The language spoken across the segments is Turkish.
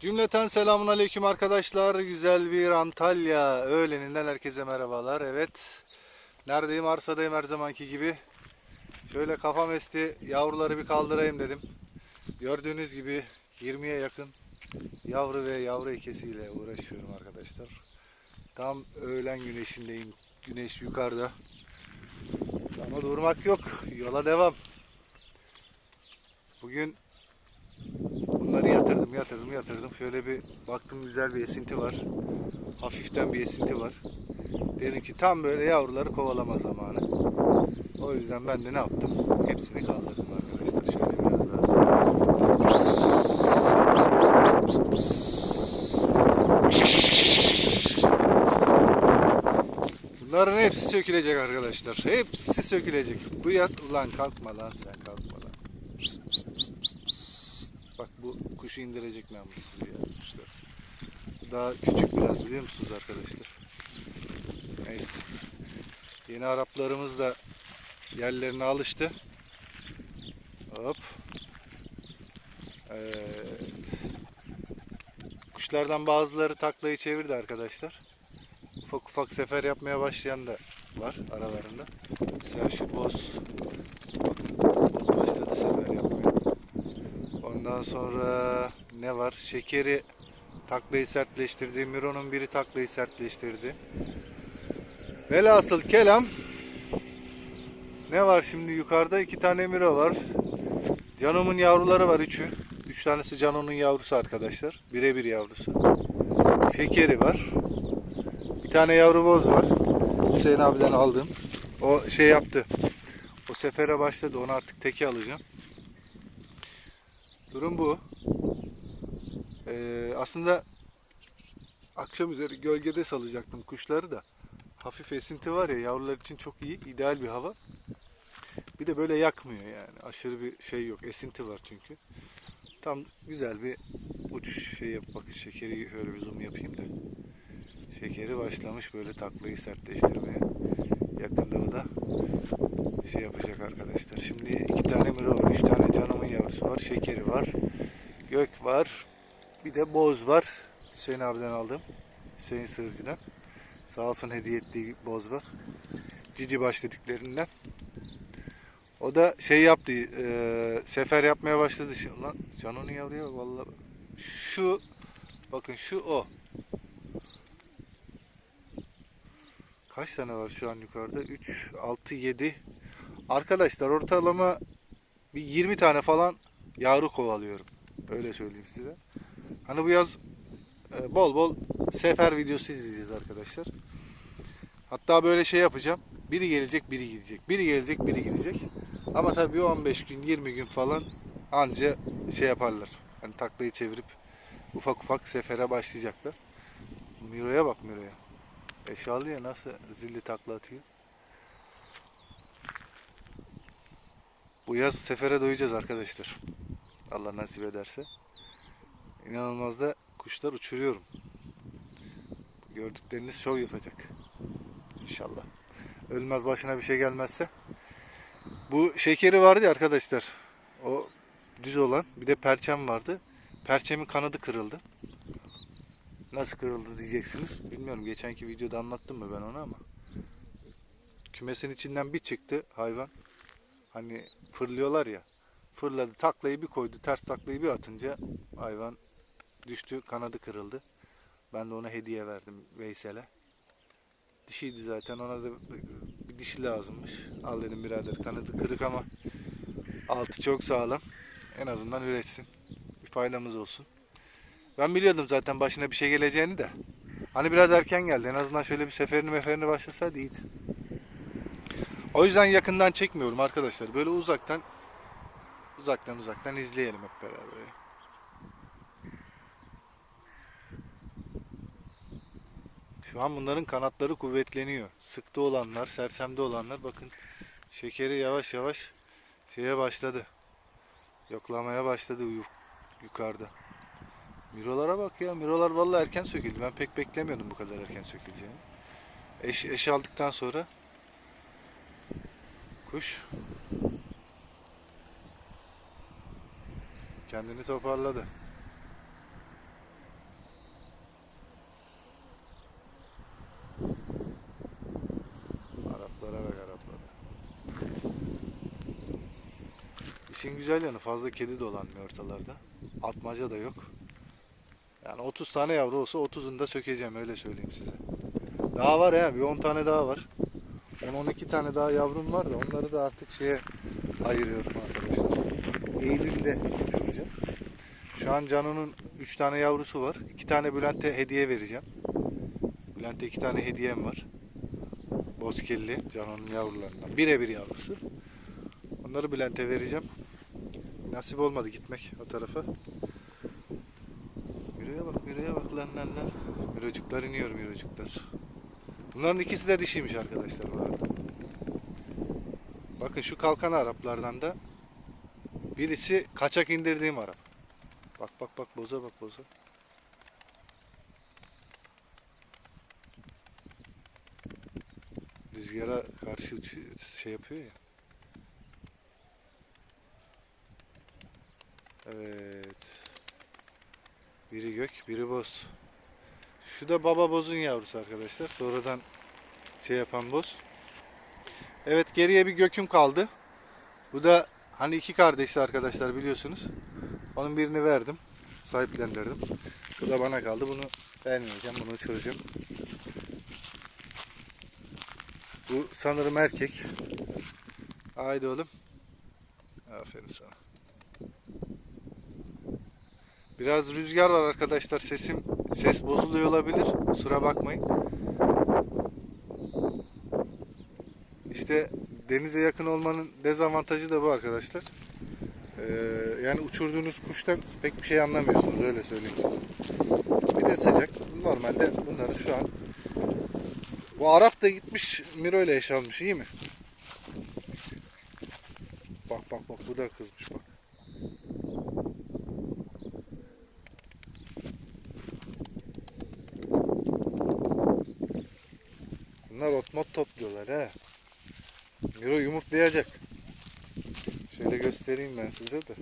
Cümleten selamun aleyküm arkadaşlar. Güzel bir Antalya öğleninden herkese merhabalar. Evet. Neredeyim? Arsadayım her zamanki gibi. Şöyle kafam esti. Yavruları bir kaldırayım dedim. Gördüğünüz gibi 20'ye yakın yavru ve yavru ikisiyle uğraşıyorum arkadaşlar. Tam öğlen güneşindeyim. Güneş yukarıda. Ama durmak yok. Yola devam. Bugün Bunları yatırdım, yatırdım, yatırdım. Şöyle bir baktım güzel bir esinti var. Hafiften bir esinti var. Dedim ki tam böyle yavruları kovalama zamanı. O yüzden ben de ne yaptım? Hepsini kaldırdım arkadaşlar. Şöyle biraz daha. Bunların hepsi sökülecek arkadaşlar. Hepsi sökülecek. Bu yaz ulan kalkma lan sen kalkma. Bak bu kuşu indirecek namussuz ya kuşlar. Daha küçük biraz biliyor musunuz arkadaşlar? Neyse. Yeni Araplarımız da yerlerine alıştı. Hop. Evet. Kuşlardan bazıları taklayı çevirdi arkadaşlar. Ufak ufak sefer yapmaya başlayan da var aralarında. Mesela şu boz. Boz başladı sefer yapmaya. Ondan sonra ne var? Şekeri taklayı sertleştirdi. Miro'nun biri taklayı sertleştirdi. Velhasıl kelam ne var şimdi yukarıda? iki tane Miro var. Canom'un yavruları var üçü. Üç tanesi Cano'nun yavrusu arkadaşlar. Birebir yavrusu. Şekeri var. Bir tane yavru boz var. Hüseyin abiden aldım. O şey yaptı. O sefere başladı. Onu artık teke alacağım. Durum bu. Ee, aslında akşam üzeri gölgede salacaktım kuşları da. Hafif esinti var ya yavrular için çok iyi. ideal bir hava. Bir de böyle yakmıyor yani. Aşırı bir şey yok. Esinti var çünkü. Tam güzel bir uç şey yap. Bakın şekeri şöyle bir zoom yapayım da. Şekeri başlamış böyle taklayı sertleştirmeye. Da şey yapacak arkadaşlar. Şimdi iki tane miro var, üç tane canımın yavrusu var, şekeri var, gök var, bir de boz var. Hüseyin abiden aldım. Hüseyin Sığırcı'dan. Sağ olsun hediye ettiği boz var. Cici baş dediklerinden. O da şey yaptı, e, sefer yapmaya başladı. Lan Cano'nun yavruya bak vallahi. Şu, bakın şu o. Kaç tane var şu an yukarıda? 3, 6, 7. Arkadaşlar ortalama bir 20 tane falan yavru kovalıyorum. Öyle söyleyeyim size. Hani bu yaz e, bol bol sefer videosu izleyeceğiz arkadaşlar. Hatta böyle şey yapacağım. Biri gelecek, biri gidecek. Biri gelecek, biri gidecek. Ama tabii 15 gün, 20 gün falan anca şey yaparlar. Hani taklayı çevirip ufak ufak sefere başlayacaklar. Miro'ya bak Miro'ya. Eşyalıya nasıl zilli takla atıyor. Bu yaz sefere doyacağız arkadaşlar. Allah nasip ederse. İnanılmaz da kuşlar uçuruyorum. Gördükleriniz şov yapacak. İnşallah. Ölmez başına bir şey gelmezse. Bu şekeri vardı ya arkadaşlar. O düz olan. Bir de perçem vardı. Perçemin kanadı kırıldı. Nasıl kırıldı diyeceksiniz. Bilmiyorum geçenki videoda anlattım mı ben onu ama. Kümesin içinden bir çıktı hayvan. Hani fırlıyorlar ya. Fırladı taklayı bir koydu. Ters taklayı bir atınca hayvan düştü. Kanadı kırıldı. Ben de ona hediye verdim Veysel'e. Dişiydi zaten. Ona da bir dişi lazımmış. Al dedim birader. Kanadı kırık ama altı çok sağlam. En azından üretsin. Bir faydamız olsun. Ben biliyordum zaten başına bir şey geleceğini de. Hani biraz erken geldi. En azından şöyle bir seferini meferini başlasaydı iyiydi. O yüzden yakından çekmiyorum arkadaşlar. Böyle uzaktan uzaktan uzaktan izleyelim hep beraber. Şu an bunların kanatları kuvvetleniyor. Sıkta olanlar, sersemde olanlar bakın şekeri yavaş yavaş şeye başladı. Yoklamaya başladı yu- yukarıda. Mirolara bak ya. Mirolar vallahi erken söküldü. Ben pek beklemiyordum bu kadar erken söküleceğini. Eş, eş aldıktan sonra kuş kendini toparladı. Araplara bak Araplara. İşin güzel yanı fazla kedi dolanmıyor ortalarda. Atmaca da yok. Yani 30 tane yavru olsa 30'unu da sökeceğim öyle söyleyeyim size. Daha var ya bir 10 tane daha var. 10-12 tane daha yavrum var da onları da artık şeye ayırıyorum arkadaşlar. Eylül'de uçuracağım. Şu an Cano'nun 3 tane yavrusu var. 2 tane Bülent'e hediye vereceğim. Bülent'e 2 tane hediyem var. Bozkelli Cano'nun yavrularından. Birebir yavrusu. Onları Bülent'e vereceğim. Nasip olmadı gitmek o tarafa. Miro'ya bak, Miro'ya bak lan lan lan. Mirocuklar iniyor Mirocuklar. Bunların ikisi de dişiymiş arkadaşlar bu arada. Bakın şu kalkan Araplardan da birisi kaçak indirdiğim Arap. Bak bak bak boza bak boza. Rüzgara karşı uçuyor- şey yapıyor ya. Evet. Biri gök, biri boz. Şu da baba bozun yavrusu arkadaşlar. Sonradan şey yapan boz. Evet geriye bir göküm kaldı. Bu da hani iki kardeşli arkadaşlar biliyorsunuz. Onun birini verdim. Sahiplendirdim. Bu da bana kaldı. Bunu vermeyeceğim. Bunu uçuracağım. Bu sanırım erkek. Haydi oğlum. Aferin sana. Biraz rüzgar var arkadaşlar. Sesim ses bozuluyor olabilir. Kusura bakmayın. İşte denize yakın olmanın dezavantajı da bu arkadaşlar. Ee, yani uçurduğunuz kuştan pek bir şey anlamıyorsunuz öyle söyleyeyim size. Bir de sıcak. Normalde bunları şu an bu Arap da gitmiş Miro ile eş iyi mi? Bak bak bak bu da kızmış bak. Bunlar otmot topluyorlar he. Miro yumurtlayacak. Şöyle göstereyim ben size de.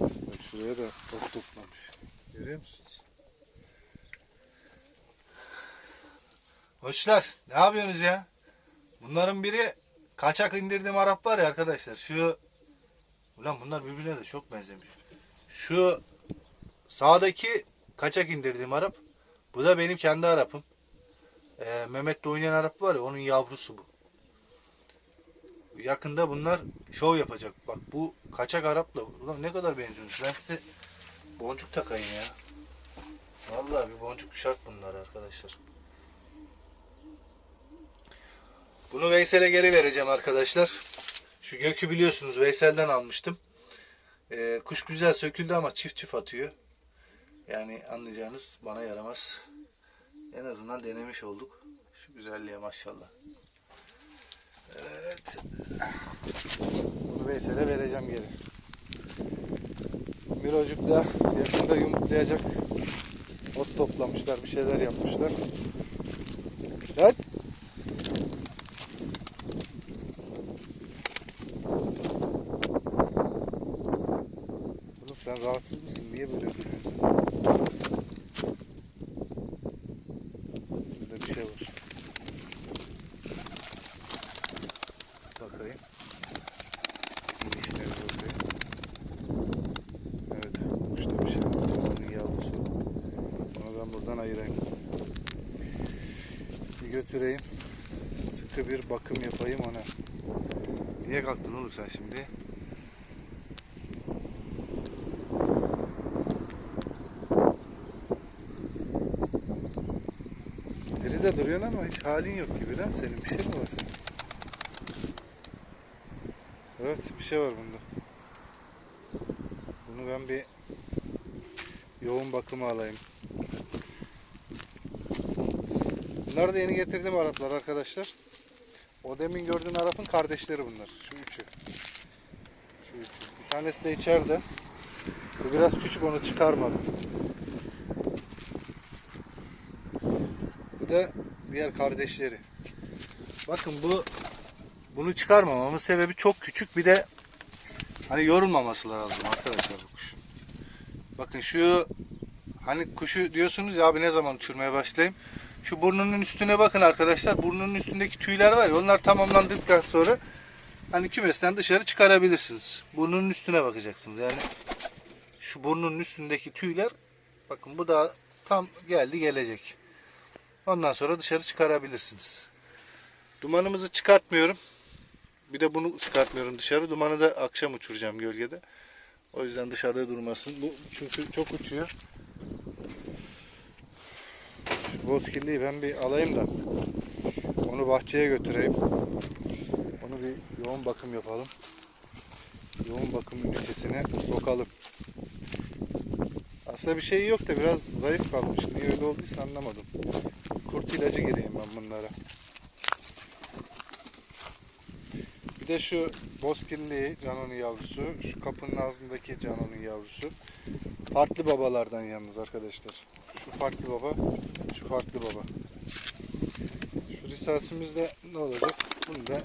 Bak şuraya da ot toplamış. Görüyor musunuz? Hoşlar ne yapıyorsunuz ya? Bunların biri kaçak indirdiğim Arap var ya arkadaşlar. Şu Ulan bunlar birbirlerine de çok benzemiş. Şu sağdaki kaçak indirdiğim Arap. Bu da benim kendi Arap'ım. Ee, Mehmet'le oynayan Arap var ya onun yavrusu bu. Yakında bunlar şov yapacak. Bak bu kaçak Arap'la ulan ne kadar benziyorsunuz. Ben size boncuk takayım ya. Vallahi bir boncuk şart bunlar arkadaşlar. Bunu Veysel'e geri vereceğim arkadaşlar. Şu gökü biliyorsunuz Veysel'den almıştım. Ee, kuş güzel söküldü ama çift çift atıyor. Yani anlayacağınız bana yaramaz. En azından denemiş olduk. Şu güzelliğe maşallah. Evet. Bunu Veysel'e vereceğim geri. Mirocuk da yakında yumurtlayacak. Ot toplamışlar, bir şeyler yapmışlar. Evet. Oğlum sen rahatsız mısın? Niye böyle duruyorsun? Burada bir şey var. Bakayım. İnişleri bakayım. Evet. Kuşta bir şey var. Onun yavrusu. Onu ben buradan ayırayım. Bir götüreyim. Sıkı bir bakım yapayım ona. Niye kalktın oğlum sen şimdi? Diri de duruyorsun ama hiç halin yok gibi lan senin. Bir şey mi var senin? Evet bir şey var bunda. Bunu ben bir yoğun bakıma alayım. Bunları da yeni getirdim Araplar arkadaşlar. O demin gördüğün Arap'ın kardeşleri bunlar. Şu üçü. Şu üçü. Bir tanesi de içeride. Bu biraz küçük onu çıkarmadım. Bu da diğer kardeşleri. Bakın bu bunu çıkarmamamın sebebi çok küçük bir de hani yorulmaması lazım arkadaşlar bu kuşun. Bakın şu hani kuşu diyorsunuz ya abi ne zaman uçurmaya başlayayım? Şu burnunun üstüne bakın arkadaşlar. Burnunun üstündeki tüyler var ya onlar tamamlandıktan sonra hani kümesten dışarı çıkarabilirsiniz. Burnunun üstüne bakacaksınız. Yani şu burnunun üstündeki tüyler bakın bu da tam geldi gelecek. Ondan sonra dışarı çıkarabilirsiniz. Dumanımızı çıkartmıyorum. Bir de bunu çıkartmıyorum dışarı. Dumanı da akşam uçuracağım gölgede. O yüzden dışarıda durmasın. Bu çünkü çok uçuyor. Şu bozkirliği ben bir alayım da onu bahçeye götüreyim. Onu bir yoğun bakım yapalım. Yoğun bakım ünitesine sokalım. Aslında bir şey yok da biraz zayıf kalmış. Niye öyle olduysa anlamadım. Kurt ilacı gireyim ben bunlara. Bir de şu bozkirli canonun yavrusu, şu kapının ağzındaki canonun yavrusu. Farklı babalardan yalnız arkadaşlar. Şu farklı baba, farklı baba. Şu risasimizde ne olacak? Bunu da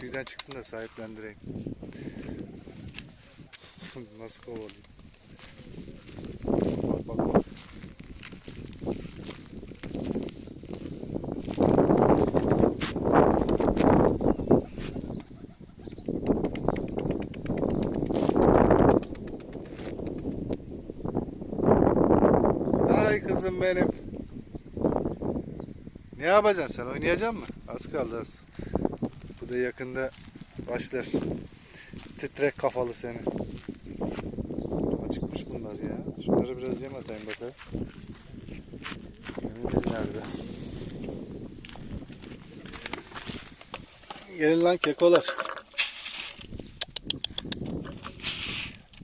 tüyden çıksın da sahiplendireyim. Nasıl bak. Ay kızım benim. Ne yapacaksın sen? Oynayacaksın mı? Az kaldı az. Bu da yakında başlar. Titrek kafalı seni. Acıkmış bunlar ya. Şunları biraz yem atayım bakalım. Yemimiz nerede? Gelin lan kekolar.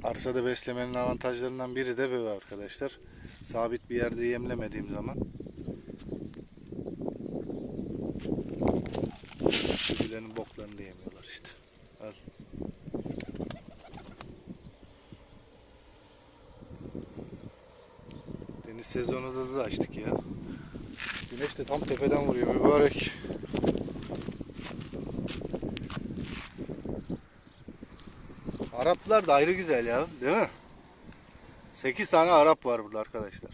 Arsada beslemenin avantajlarından biri de böyle arkadaşlar. Sabit bir yerde yemlemediğim zaman birbirlerinin boklarını da yemiyorlar işte. Al. Deniz sezonunda da açtık ya. Güneş de tam tepeden vuruyor mübarek. Araplar da ayrı güzel ya, değil mi? 8 tane Arap var burada arkadaşlar.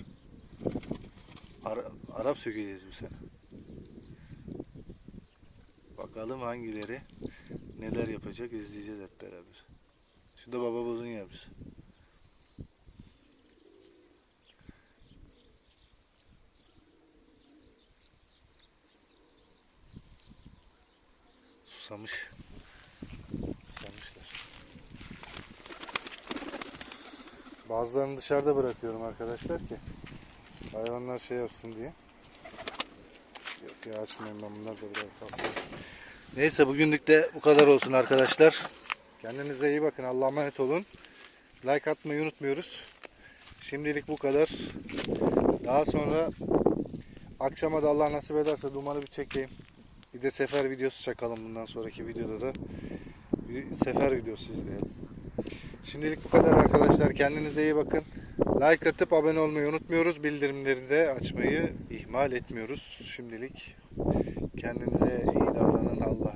Ara- Arap sökeceğiz bu sene. Bakalım hangileri neler yapacak izleyeceğiz hep beraber. Şu da baba bozun yavrusu. Susamış. Susamışlar. Bazılarını dışarıda bırakıyorum arkadaşlar ki hayvanlar şey yapsın diye. Yok ya açmayayım ben bunlar da biraz fazla. Neyse bugünlük de bu kadar olsun arkadaşlar. Kendinize iyi bakın. Allah'a emanet olun. Like atmayı unutmuyoruz. Şimdilik bu kadar. Daha sonra akşama da Allah nasip ederse dumanı bir çekeyim. Bir de sefer videosu çakalım bundan sonraki videoda da. Bir sefer videosu izleyelim. Şimdilik bu kadar arkadaşlar. Kendinize iyi bakın. Like atıp abone olmayı unutmuyoruz. Bildirimleri de açmayı ihmal etmiyoruz. Şimdilik kendinize iyi davranın. Allah'a emanet olun arkadaşlar.